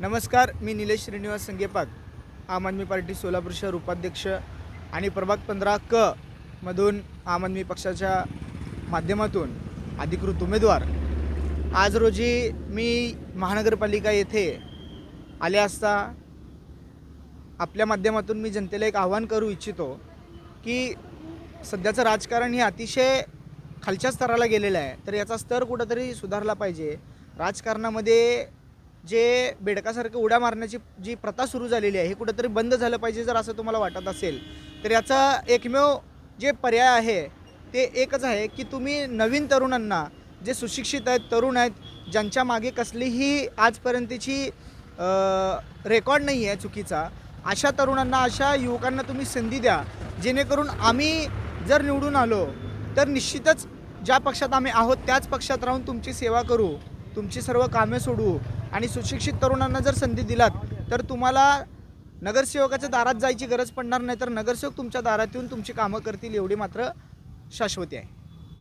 नमस्कार मी निलेश श्रीनिवास संगेपाक. आम आदमी पार्टी सोलापूर शहर उपाध्यक्ष आणि प्रभाग पंधरा क मधून आम आदमी पक्षाच्या माध्यमातून अधिकृत उमेदवार. आज रोजी मी महानगरपालिका येथे आले असता आपल्या माध्यमातून मी जनतेला एक आव्हान करू इच्छितो की सध्याचं राजकारण हे अतिशय खालच्या स्तराला गेलेलं आहे तर याचा स्तर कुठंतरी सुधारला पाहिजे. राजकारणामध्ये जे बेडकासारखं उड्या मारण्याची जी प्रथा सुरू झालेली आहे हे कुठंतरी बंद झालं पाहिजे जर असं तुम्हाला वाटत असेल तर याचा एकमेव जे पर्याय आहे ते एकच आहे की तुम्ही नवीन तरुणांना जे सुशिक्षित आहेत तरुण आहेत ज्यांच्या मागे कसलीही आजपर्यंतची रेकॉर्ड नाही आहे चुकीचा अशा तरुणांना अशा युवकांना तुम्ही संधी द्या जेणेकरून आम्ही जर निवडून आलो तर निश्चितच ज्या पक्षात आम्ही आहोत त्याच पक्षात राहून तुमची सेवा करू तुमची सर्व कामे सोडू आणि सुशिक्षित तरुणांना जर संधी दिलात तर तुम्हाला नगरसेवकाच्या दारात जायची गरज पडणार नाही तर नगरसेवक तुमच्या दारात येऊन तुमची कामं करतील एवढी मात्र शाश्वती आहे.